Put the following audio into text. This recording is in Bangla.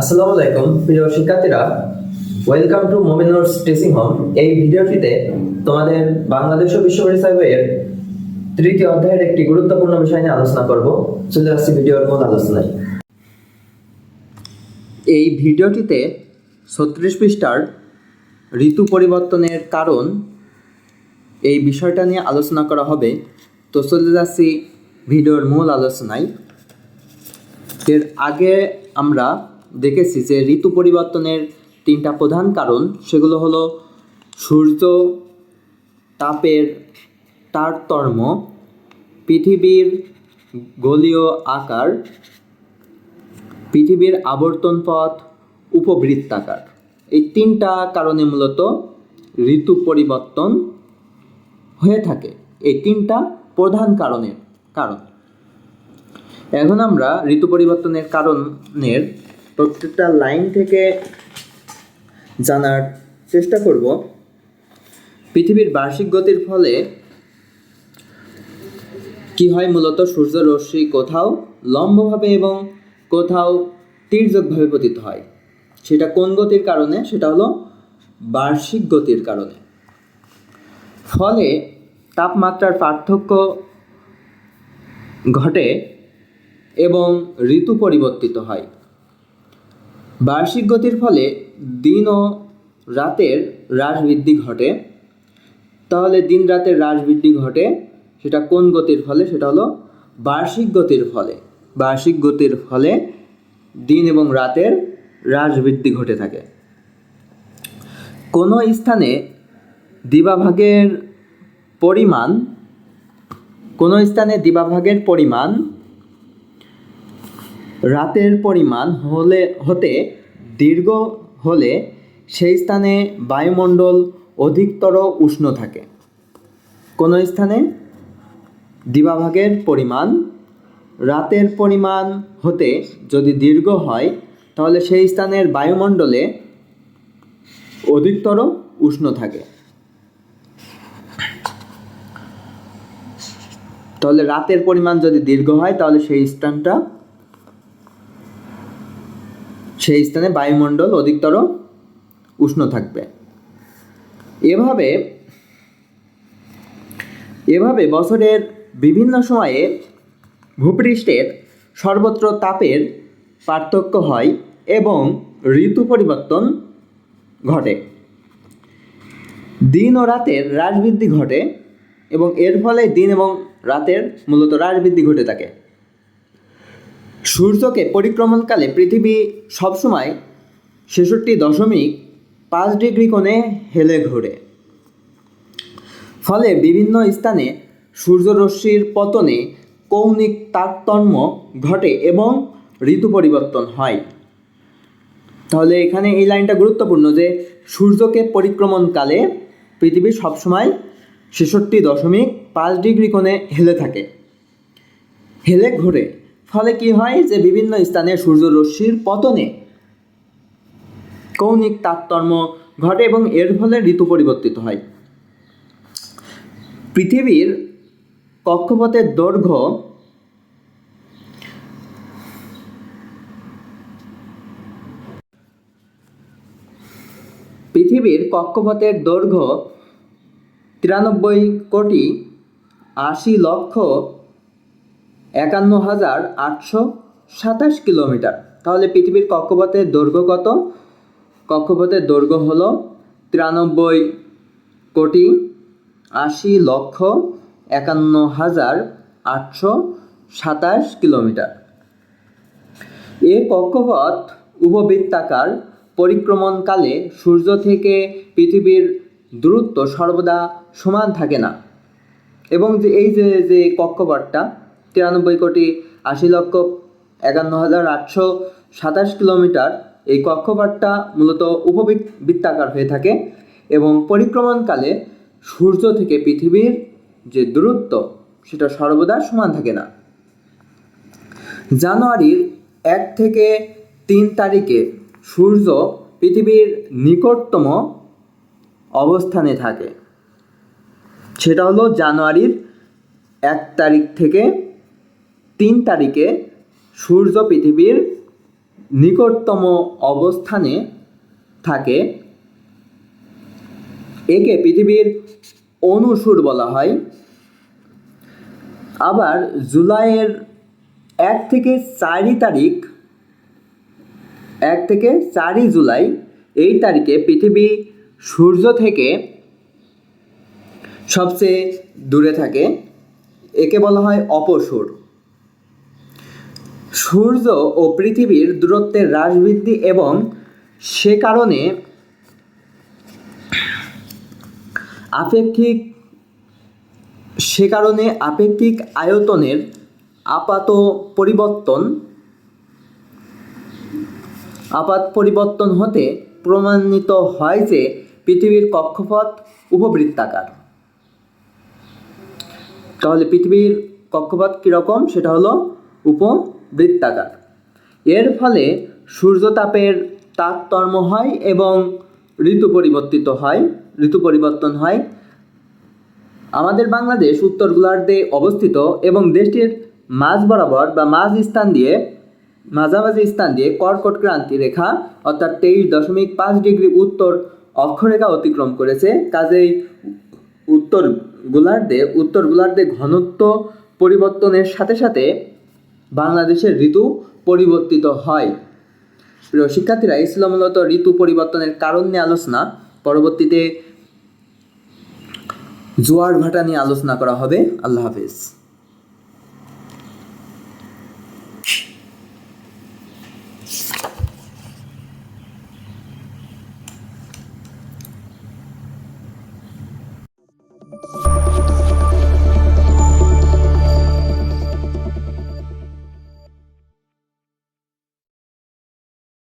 আসসালামু আলাইকুম, প্রিয় শিক্ষার্থীরা। Welcome to Mominur teaching home এই ভিডিওটিতে তোমাদের বাংলাদেশ ও বিশ্ব তৃতীয় অধ্যায়ের একটি গুরুত্বপূর্ণ বিষয় নিয়ে আলোচনা করব। চলে আসছি ভিডিওর মূল আলোচনায়। এই ভিডিওটিতে ছত্রিশ পৃষ্ঠার ঋতু পরিবর্তনের কারণ এই বিষয়টা নিয়ে আলোচনা করা হবে। তো চলে যাচ্ছি ভিডিওর মূল আলোচনায়। এর আগে আমরা দেখেছি যে ঋতু পরিবর্তনের তিনটা প্রধান কারণ, সেগুলো হলো সূর্য, তাপের তারতম্য, পৃথিবীর গোলীয় আকার, পৃথিবীর আবর্তন পথ, উপবৃত্তাকার। এই তিনটা কারণে মূলত ঋতু পরিবর্তন হয়ে থাকে। এই তিনটা প্রধান কারণের কারণ। এখন আমরা ঋতু পরিবর্তনের কারণের প্রত্যেকটা লাইন থেকে জানার চেষ্টা করব। পৃথিবীর বার্ষিক গতির ফলে কি হয় মূলত সূর্য রশ্মি কোথাও লম্বভাবে এবং কোথাও তীর্যকভাবে পতিত হয়। সেটা কোন গতির কারণে? সেটা হলো বার্ষিক গতির কারণে। ফলে তাপমাত্রার পার্থক্য ঘটে এবং ঋতু পরিবর্তিত হয়। বার্ষিক গতির ফলে দিন ও রাতের হ্রাস বৃদ্ধি ঘটে। তাহলে দিন রাতের হ্রাস বৃদ্ধি ঘটে, সেটা কোন গতির ফলে? সেটা হলো বার্ষিক গতির ফলে। বার্ষিক গতির ফলে দিন এবং রাতের হ্রাস বৃদ্ধি ঘটে থাকে। কোনো স্থানে দিবাভাগের পরিমাণ, কোনো স্থানে দিবাভাগের পরিমাণ রাতের পরিমাণ হলে, হতে দীর্ঘ হলে সেই স্থানে বায়ুমণ্ডল অধিকতর উষ্ণ থাকে। কোনো স্থানে? দিবাভাগের পরিমাণ। রাতের পরিমাণ হতে যদি দীর্ঘ হয়, তাহলে সেই স্থানের বায়ুমণ্ডলে অধিকতর উষ্ণ থাকে। তাহলে রাতের পরিমাণ যদি দীর্ঘ হয়, তাহলে সেই স্থানটা সেই স্থানে বায়ুমণ্ডল অধিকতর উষ্ণ থাকবে। এভাবে এভাবে বছরের বিভিন্ন সময়ে ভূপৃষ্ঠের সর্বত্র তাপের পার্থক্য হয় এবং ঋতু পরিবর্তন ঘটে। দিন ও রাতের হ্রাস বৃদ্ধি ঘটে এবং এর ফলে দিন এবং রাতের মূলত হ্রাস বৃদ্ধি ঘটে থাকে। সূর্যকে পরিক্রমণকালে পৃথিবী সবসময় ছেষট্টি দশমিক পাঁচ ডিগ্রি কোণে হেলে ঘোরে। ফলে বিভিন্ন স্থানে সূর্যরশ্মির পতনে কৌণিক তারতম্য ঘটে এবং ঋতু পরিবর্তন হয়। তাহলে এখানে এই লাইনটা গুরুত্বপূর্ণ যে সূর্যকে পরিক্রমণকালে পৃথিবী সবসময় ছেষট্টি দশমিক পাঁচ ডিগ্রি কোণে হেলে থাকে। হেলে ঘোরে। ফলে কি হয় যে বিভিন্ন স্থানে সূর্যরশ্মির পতনে কৌণিক তারতম্য ঘটে এবং এর ফলে ঋতু পরিবর্তিত হয়। পৃথিবীর কক্ষপথের দৈর্ঘ্য পৃথিবীর কক্ষপথের দৈর্ঘ্য তিরানব্বই কোটি আশি লক্ষ একান্ন হাজার আটশো সাতাশ কিলোমিটার। তাহলে পৃথিবীর কক্ষপথের দৈর্ঘ্য কত? কক্ষপথের দৈর্ঘ্য হল তিরানব্বই কোটি আশি লক্ষ একান্ন হাজার আটশো সাতাশ কিলোমিটার। এ কক্ষপথ উপবৃত্তাকার পরিক্রমণকালে সূর্য থেকে পৃথিবীর দূরত্ব সর্বদা সমান থাকে না। এবং যে এই যে যে কক্ষপথটা তিরানব্বই কোটি আশি লক্ষ একান্ন হাজার আটশো সাতাশ কিলোমিটার এই কক্ষপথটা মূলত উপবৃত্তাকার হয়ে থাকে এবং পরিক্রমণকালে সূর্য থেকে পৃথিবীর যে দূরত্ব, সেটা সর্বদা সমান থাকে না। জানুয়ারির এক থেকে তিন তারিখে সূর্য পৃথিবীর নিকটতম অবস্থানে থাকে। সেটা হলো জানুয়ারির এক তারিখ থেকে তিন তারিখে সূর্য পৃথিবীর নিকটতম অবস্থানে থাকে। একে পৃথিবীর অনুসুর বলা হয়। আবার জুলাইয়ের এক থেকে চারই তারিখ, এক থেকে চারই জুলাই এই তারিখে পৃথিবী সূর্য থেকে সবচেয়ে দূরে থাকে। একে বলা হয় অপসূর। সূর্য ও পৃথিবীর দূরত্বের হ্রাস বৃদ্ধি এবং সে কারণে আপেক্ষিক, সে কারণে আপেক্ষিক আয়তনের আপাত পরিবর্তন আপাত পরিবর্তন হতে প্রমাণিত হয় যে পৃথিবীর কক্ষপথ উপবৃত্তাকার। তাহলে পৃথিবীর কক্ষপথ কীরকম? সেটা হলো উপবৃত্তাকার এর ফলে সূর্যতাপের তারতম্য হয় এবং ঋতু পরিবর্তিত হয়, ঋতু পরিবর্তন হয়। আমাদের বাংলাদেশ, উত্তর গোলার্ধে অবস্থিত এবং দেশটির মাঝ বরাবর বা মাঝ স্থান দিয়ে, মাঝামাঝি স্থান দিয়ে কর্কট ক্রান্তি রেখা, অর্থাৎ তেইশ দশমিক পাঁচ ডিগ্রি উত্তর অক্ষরেখা অতিক্রম করেছে। কাজেই উত্তর গোলার্ধে উত্তর গোলার্ধে ঘনত্ব পরিবর্তনের সাথে সাথে বাংলাদেশের ঋতু পরিবর্তিত হয়। প্রিয় শিক্ষার্থীরা এই ছিল মূলত ঋতু পরিবর্তনের কারণ নিয়ে আলোচনা। পরবর্তীতে জোয়ার ভাটা নিয়ে আলোচনা করা হবে। আল্লাহ হাফেজ।